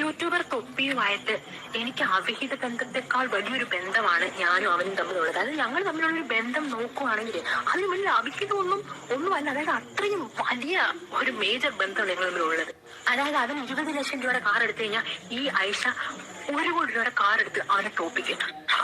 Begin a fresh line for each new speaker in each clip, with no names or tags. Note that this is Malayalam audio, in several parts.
യൂട്യൂബർ തൊപ്പിയുമായിട്ട് എനിക്ക് അവിഹിത ബന്ധത്തെക്കാൾ വലിയൊരു ബന്ധമാണ് ഞാനും അവനും തമ്മിലുള്ളത്. അതായത് ഞങ്ങൾ തമ്മിലുള്ള ഒരു ബന്ധം നോക്കുവാണെങ്കിൽ അതിന് വലിയ അവിഹിതമൊന്നും ഒന്നുമല്ല. അതായത് അത്രയും വലിയ ഒരു മേജർ ബന്ധമാണ് ഞങ്ങൾ തമ്മിലുള്ളത്. അതായത് അവൻ ഇരുപത് ലക്ഷം രൂപയുടെ കാർ എടുത്തു കഴിഞ്ഞാൽ ഈ ഐഷ ഒരു കോടി രൂപയുടെ കാർ എടുത്ത് അവനെ തോപ്പിക്കും.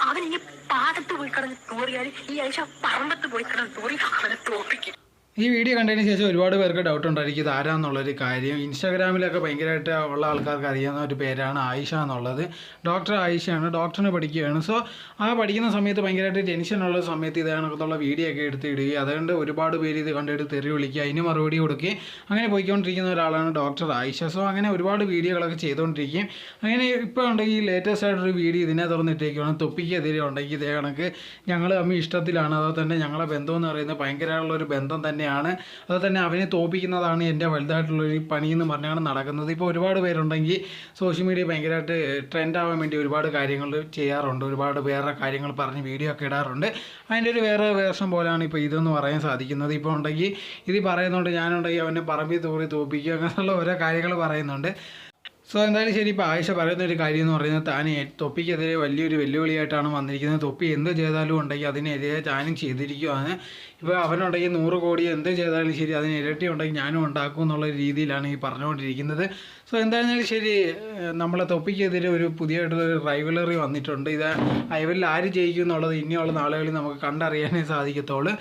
അവൻ ഇനി പാടത്ത് പോയി കിടന്ന് തൂറിയാൽ ഈ ഐഷ പറമ്പത്ത് പോയി കിടന്ന് തൂറി അവനെ തോപ്പിക്കും.
ഈ വീഡിയോ കണ്ടതിന് ശേഷം ഒരുപാട് പേർക്ക് ഡൗട്ട് ഉണ്ടായിരിക്കും ഇത് ആരാന്നുള്ളൊരു കാര്യം. ഇൻസ്റ്റാഗ്രാമിലൊക്കെ ഭയങ്കരമായിട്ട് ഉള്ള ആൾക്കാർക്ക് അറിയാവുന്ന ഒരു പേരാണ് ആയിഷ എന്നുള്ളത്. ഡോക്ടർ ആയിഷയാണ് ഡോക്ടറിനെ പഠിക്കുകയാണ്. സോ ആ പഠിക്കുന്ന സമയത്ത് ഭയങ്കരമായിട്ട് ഉള്ള സമയത്ത് ഇത് കണക്കത്തുള്ള വീഡിയോ ഒക്കെ എടുത്ത് ഇടുകയും അതുകൊണ്ട് ഒരുപാട് പേര് ഇത് കണ്ടിട്ട് തെറി വിളിക്കുക അതിന് മറുപടി കൊടുക്കുകയും അങ്ങനെ പോയിക്കൊണ്ടിരിക്കുന്ന ഒരാളാണ് ഡോക്ടർ ആയിഷ. സോ അങ്ങനെ ഒരുപാട് വീഡിയോകളൊക്കെ ചെയ്തുകൊണ്ടിരിക്കുകയും അങ്ങനെ ഇപ്പോൾ ഉണ്ടെങ്കിൽ ലേറ്റസ്റ്റ് ആയിട്ടൊരു വീഡിയോ ഇതിനെ തുറന്നിട്ടിരിക്കുകയാണ് തൊപ്പിക്കെതിരെ ഉണ്ടെങ്കിൽ ഇതേ കണക്ക് ഞങ്ങൾ തമ്മിൽ ഇഷ്ടത്തിലാണ്. അതുപോലെ തന്നെ ഞങ്ങളെ ബന്ധം എന്ന് പറയുന്നത് ഭയങ്കരമായിട്ടുള്ളൊരു ബന്ധം തന്നെയാണ്. അത് തന്നെ അവനെ തോപ്പിക്കുന്നതാണ് എന്റെ വലുതായിട്ടുള്ളൊരു പണി എന്ന് പറഞ്ഞാണ് നടക്കുന്നത്. ഇപ്പോൾ ഒരുപാട് പേരുണ്ടെങ്കിൽ സോഷ്യൽ മീഡിയ ഭയങ്കരമായിട്ട് ട്രെൻഡ് ആവാൻ വേണ്ടി ഒരുപാട് കാര്യങ്ങൾ ചെയ്യാറുണ്ട്. ഒരുപാട് വേറെ കാര്യങ്ങൾ പറഞ്ഞ് വീഡിയോ ഒക്കെ ഇടാറുണ്ട്. അതിന്റെ ഒരു വേറെ വേഷം പോലെയാണ് ഇപ്പോൾ ഇതെന്ന് പറയാൻ സാധിക്കുന്നത്. ഇപ്പോൾ ഉണ്ടെങ്കിൽ ഇത് പറയുന്നുണ്ട് ഞാനുണ്ടെങ്കിൽ അവനെ പറമ്പിൽ തോറി തോപ്പിക്കുക അങ്ങനെയുള്ള ഓരോ കാര്യങ്ങൾ പറയുന്നുണ്ട്. സോ എന്തായാലും ശരി ഇപ്പോൾ ആയിഷ പറയുന്ന ഒരു കാര്യം എന്ന് പറയുന്നത് താൻ തൊപ്പിക്കെതിരെ വലിയൊരു വെല്ലുവിളിയായിട്ടാണ് വന്നിരിക്കുന്നത്. തൊപ്പി എന്ത് ചെയ്താലും ഉണ്ടെങ്കിൽ അതിനെതിരെ താനും ചെയ്തിരിക്കുകയാണ് ഇപ്പോൾ അവനുണ്ടെങ്കിൽ നൂറ് കോടി എന്ത് ചെയ്താലും ശരി അതിന് ഇരട്ടി ഉണ്ടെങ്കിൽ ഞാനും ഉണ്ടാക്കും എന്നുള്ള രീതിയിലാണ് ഈ പറഞ്ഞുകൊണ്ടിരിക്കുന്നത്. സോ എന്തായാലും ശരി നമ്മളെ തൊപ്പിക്കെതിരെ ഒരു പുതിയതായിട്ടുള്ള ഒരു റൈവലറി വന്നിട്ടുണ്ട്. ഇത് ഐവലിൽ ആര് ജയിക്കും എന്നുള്ളത് ഇനിയുള്ള നാളുകളിൽ നമുക്ക് കണ്ടറിയാനേ സാധിക്കത്തുള്ളൂ.